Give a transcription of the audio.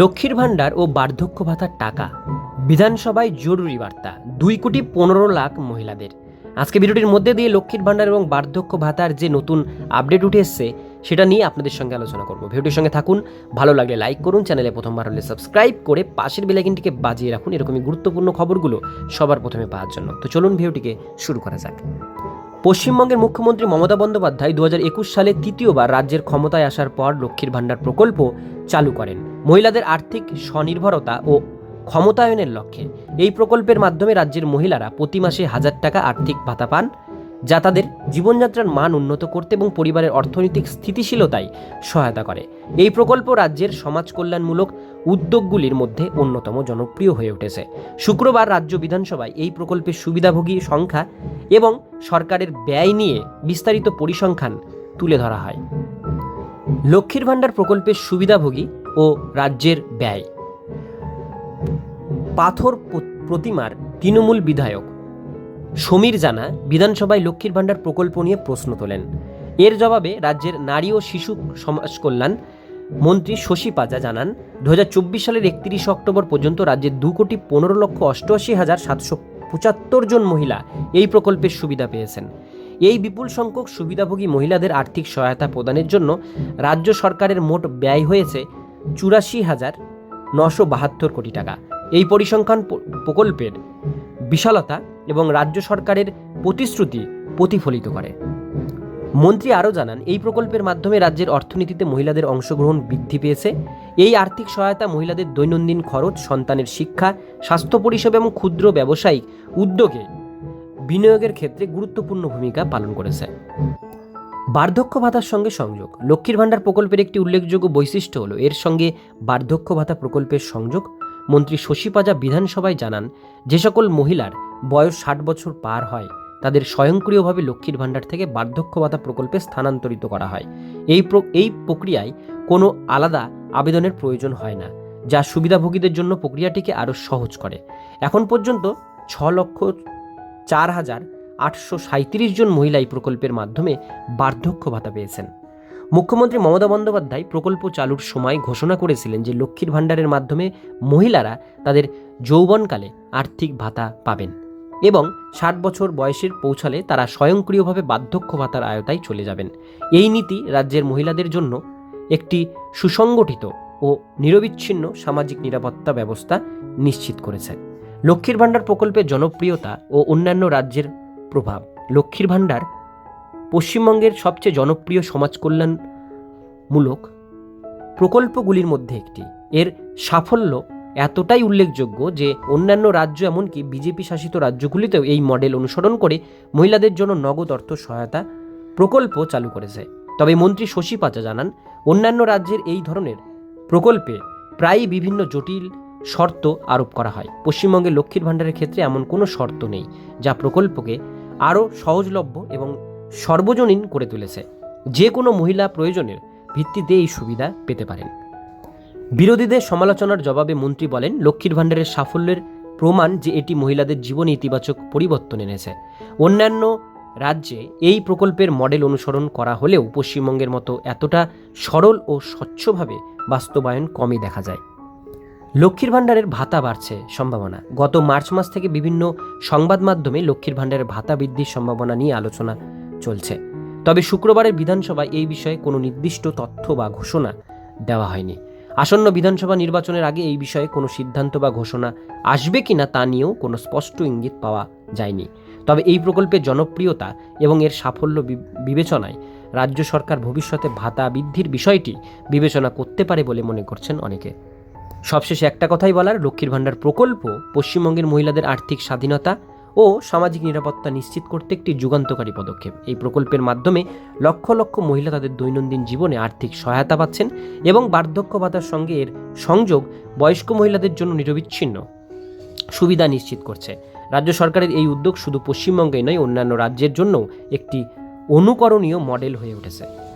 লক্ষ্মীর ভাণ্ডার ও বার্ধক্য ভাতার টাকা। বিধানসভায় জরুরি বার্তা, দুই কোটি পনেরো লাখ মহিলাদের। আজকে ভিডিওটির মধ্যে দিয়ে লক্ষ্মীর ভাণ্ডার এবং বার্ধক্য ভাতার যে নতুন আপডেট উঠে এসছে, সেটা নিয়ে আপনাদের সঙ্গে আলোচনা করব। ভিডিওটির সঙ্গে থাকুন, ভালো লাগলে লাইক করুন, চ্যানেলে প্রথমবার হলে সাবস্ক্রাইব করে পাশের বেলাইকিনটিকে বাজিয়ে রাখুন। এরকমই গুরুত্বপূর্ণ খবরগুলো সবার প্রথমে পাওয়ার জন্য। তো চলুন ভিডিওটিকে শুরু করা যাক। পশ্চিমবঙ্গের মুখ্যমন্ত্রী মমতা বন্দ্যোপাধ্যায় দু হাজার একুশ সালে তৃতীয়বার রাজ্যের ক্ষমতায় আসার পর লক্ষ্মীর ভাণ্ডার প্রকল্প চালু করেন। মহিলাদের আর্থিক স্বনির্ভরতা ও ক্ষমতায়নের লক্ষ্যে এই প্রকল্পের মাধ্যমে রাজ্যের মহিলারা প্রতি মাসে হাজার টাকা আর্থিক ভাতা পান। যা তাদের জীবনযাত্রার মান উন্নত করতে এবং পরিবারের অর্থনৈতিক স্থিতিশীলতায় সহায়তা করে। এই প্রকল্প রাজ্যের সমাজ কল্যাণমূলক উদ্যোগগুলির মধ্যে অন্যতম জনপ্রিয় হয়ে উঠেছে। শুক্রবার রাজ্য বিধানসভায় এই প্রকল্পের সুবিধাভোগী সংখ্যা এবং সরকারের ব্যয় নিয়ে বিস্তারিত পরিসংখ্যান তুলে ধরা হয়। লক্ষ্মীর ভাণ্ডার প্রকল্পের সুবিধাভোগী ও রাজ্যের ব্যয়। পাথর প্রতিমার তৃণমূল বিধায়ক সমীর জানা বিধানসভায় লক্ষ্মীর ভাণ্ডার প্রকল্প নিয়ে প্রশ্ন তোলেন। এর জবাবে রাজ্যের নারী ও শিশু সমাজ কল্যাণ মন্ত্রী শশী পাজা জানান দু হাজার চব্বিশ সালের একত্রিশে অক্টোবর পর্যন্ত রাজ্যের দু কোটি পনেরো লক্ষ অষ্টআশি হাজার সাতশো পঁচাত্তর জন মহিলা এই প্রকল্পের সুবিধা পেয়েছেন। এই বিপুল সংখ্যক সুবিধাভোগী মহিলাদের আর্থিক সহায়তা প্রদানের জন্য রাজ্য সরকারের মোট ব্যয় হয়েছে চুরাশি হাজার নশো বাহাত্তর কোটি টাকা। এই পরিসংখ্যান প্রকল্পের বিশালতা এবং রাজ্য সরকারের প্রতিশ্রুতি প্রতিফলিত করে। মন্ত্রী আরও জানান, এই প্রকল্পের মাধ্যমে রাজ্যের অর্থনীতিতে মহিলাদের অংশগ্রহণ বৃদ্ধি পেয়েছে। এই আর্থিক সহায়তা মহিলাদের দৈনন্দিন খরচ, সন্তানের শিক্ষা, স্বাস্থ্য পরিষেবা এবং ক্ষুদ্র ব্যবসায়িক উদ্যোগে বিনিয়োগের ক্ষেত্রে গুরুত্বপূর্ণ ভূমিকা পালন করেছে। বার্ধক্য ভাতার সঙ্গে সংযোগ। লক্ষ্মীর ভাণ্ডার প্রকল্পের একটি উল্লেখযোগ্য বৈশিষ্ট্য হলো, এর সঙ্গে বার্ধক্য ভাতা প্রকল্পের সংযোগ মন্ত্রী শশী পাজা বিধানসভায় জানান, যে সকল মহিলার বয়স ষাট বছর পার হয়, তাদের স্বয়ংক্রিয়ভাবে লক্ষ্মীর ভাণ্ডার থেকে বার্ধক্য ভাতা প্রকল্পে স্থানান্তরিত করা হয়। এই এই প্রক্রিয়ায় কোনো আলাদা আবেদনের প্রয়োজন হয় না, যা সুবিধাভোগীদের জন্য প্রক্রিয়াটিকে আরও সহজ করে। এখন পর্যন্ত ছ লক্ষ চার হাজার আটশো সাঁত্রিশ জন মহিলা এই প্রকল্পের মাধ্যমে বার্ধক্য ভাতা পেয়েছেন। মুখ্যমন্ত্রী মমতা বন্দ্যোপাধ্যায় প্রকল্প চালুর সময় ঘোষণা করেছিলেন যে লক্ষ্মীর ভাণ্ডারের মাধ্যমে মহিলারা তাদের যৌবনকালে আর্থিক ভাতা পাবেন এবং ষাট বছর বয়সের পৌঁছালে তারা স্বয়ংক্রিয়ভাবে বার্ধক্য ভাতার আয়তায় চলে যাবেন। এই নীতি রাজ্যের মহিলাদের জন্য একটি সুসংগঠিত ও নিরবিচ্ছিন্ন সামাজিক নিরাপত্তা ব্যবস্থা নিশ্চিত করেছে। লক্ষ্মীর ভাণ্ডার প্রকল্পের জনপ্রিয়তা ও অন্যান্য রাজ্যের প্রভাব। লক্ষ্মীর ভাণ্ডার পশ্চিমবঙ্গের সবচেয়ে জনপ্রিয় সমাজ কল্যাণমূলক প্রকল্পগুলির মধ্যে একটি। এর সাফল্য এতটাই উল্লেখযোগ্য যে অন্যান্য রাজ্য এমনকি বিজেপি শাসিত রাজ্যগুলিতেও এই মডেল অনুসরণ করে মহিলাদের জন্য নগদ অর্থ সহায়তা প্রকল্প চালু করেছে। তবে মন্ত্রী শশী পাচা জানান, অন্যান্য রাজ্যের এই ধরনের প্রকল্পে প্রায়ই বিভিন্ন জটিল শর্ত আরোপ করা হয়। পশ্চিমবঙ্গের লক্ষ্মীর ভাণ্ডারের ক্ষেত্রে এমন কোনো শর্ত নেই, যা প্রকল্পকে আরও সহজলভ্য এবং সর্বজনীন করে তুলেছে। যে কোনো মহিলা প্রয়োজনের ভিত্তিতে এই সুবিধা পেতে পারেন। বিরোধীদের সমালোচনার জবাবে মন্ত্রী বলেন, লক্ষ্মীর ভাণ্ডারের সাফল্যের প্রমাণ যে এটি মহিলাদের জীবনে ইতিবাচক পরিবর্তন এনেছে। অন্যান্য রাজ্যে এই প্রকল্পের মডেল অনুসরণ করা হলেও পশ্চিমবঙ্গের মতো এতটা সরল ও স্বচ্ছভাবে বাস্তবায়ন কমই দেখা যায়। লক্ষ্মীর ভাণ্ডারের ভাতা বাড়ছে সম্ভাবনা। গত মার্চ মাস থেকে বিভিন্ন সংবাদ মাধ্যমে লক্ষ্মীর ভাণ্ডারের ভাতা বৃদ্ধির সম্ভাবনা নিয়ে আলোচনা চলছে। তবে শুক্রবারের বিধানসভায় এই বিষয়ে কোনো নির্দিষ্ট তথ্য বা ঘোষণা দেওয়া হয়নি। আসন্ন বিধানসভা নির্বাচনের আগে এই বিষয়ে কোনো সিদ্ধান্ত বা ঘোষণা আসবে কিনা তা নিয়েও কোনো স্পষ্ট ইঙ্গিত পাওয়া যায়নি। তবে এই প্রকল্পের জনপ্রিয়তা এবং এর সাফল্য বিবেচনায় রাজ্য সরকার ভবিষ্যতে ভাতা বৃদ্ধির বিষয়টি বিবেচনা করতে পারে বলে মনে করছেন অনেকে। সবশেষে একটা কথাই বলার, লক্ষ্মীর ভাণ্ডার প্রকল্প পশ্চিমবঙ্গের মহিলাদের আর্থিক স্বাধীনতা ও সামাজিক নিরাপত্তা নিশ্চিত করতে একটি যুগান্তকারী পদক্ষেপ। এই প্রকল্পের মাধ্যমে লক্ষ লক্ষ মহিলা তাদের দৈনন্দিন জীবনে আর্থিক সহায়তা পাচ্ছেন এবং বার্ধক্য ভাতার সঙ্গে এর সংযোগ বয়স্ক মহিলাদের জন্য নিরবিচ্ছিন্ন সুবিধা নিশ্চিত করছে। রাজ্য সরকারের এই উদ্যোগ শুধু পশ্চিমবঙ্গেই নয়, অন্যান্য রাজ্যের জন্যও একটি অনুকরণীয় মডেল হয়ে উঠেছে।